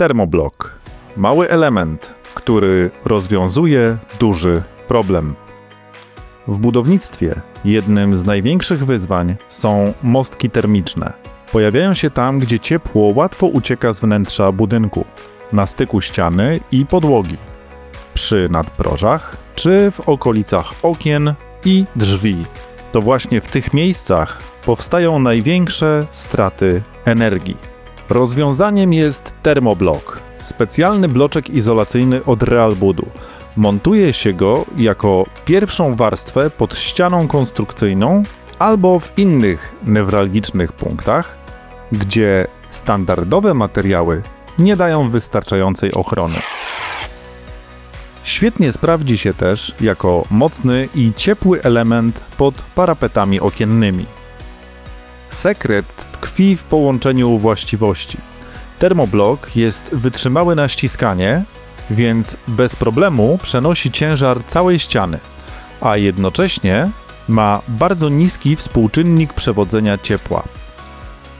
Termoblok. Mały element, który rozwiązuje duży problem. W budownictwie jednym z największych wyzwań są mostki termiczne. Pojawiają się tam, gdzie ciepło łatwo ucieka z wnętrza budynku, na styku ściany i podłogi, przy nadprożach czy w okolicach okien i drzwi. To właśnie w tych miejscach powstają największe straty energii. Rozwiązaniem jest termoblok, specjalny bloczek izolacyjny od Realbudu. Montuje się go jako pierwszą warstwę pod ścianą konstrukcyjną albo w innych newralgicznych punktach, gdzie standardowe materiały nie dają wystarczającej ochrony. Świetnie sprawdzi się też jako mocny i ciepły element pod parapetami okiennymi. Sekret tkwi w połączeniu właściwości. Termoblok jest wytrzymały na ściskanie, więc bez problemu przenosi ciężar całej ściany, a jednocześnie ma bardzo niski współczynnik przewodzenia ciepła.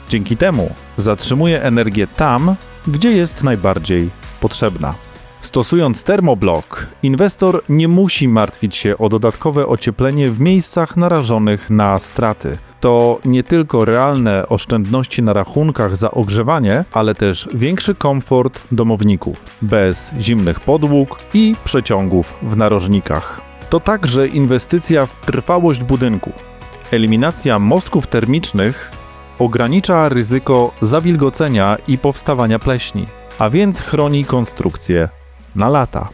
Dzięki temu zatrzymuje energię tam, gdzie jest najbardziej potrzebna. Stosując termoblok, inwestor nie musi martwić się o dodatkowe ocieplenie w miejscach narażonych na straty. To nie tylko realne oszczędności na rachunkach za ogrzewanie, ale też większy komfort domowników, bez zimnych podłóg i przeciągów w narożnikach. To także inwestycja w trwałość budynku. Eliminacja mostków termicznych ogranicza ryzyko zawilgocenia i powstawania pleśni, a więc chroni konstrukcję na lata.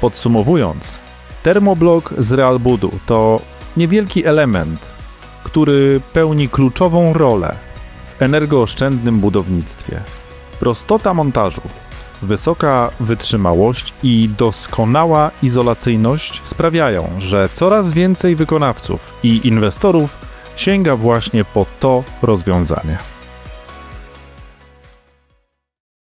Podsumowując, termoblok z Realbudu to niewielki element, który pełni kluczową rolę w energooszczędnym budownictwie. Prostota montażu, wysoka wytrzymałość i doskonała izolacyjność sprawiają, że coraz więcej wykonawców i inwestorów sięga właśnie po to rozwiązanie.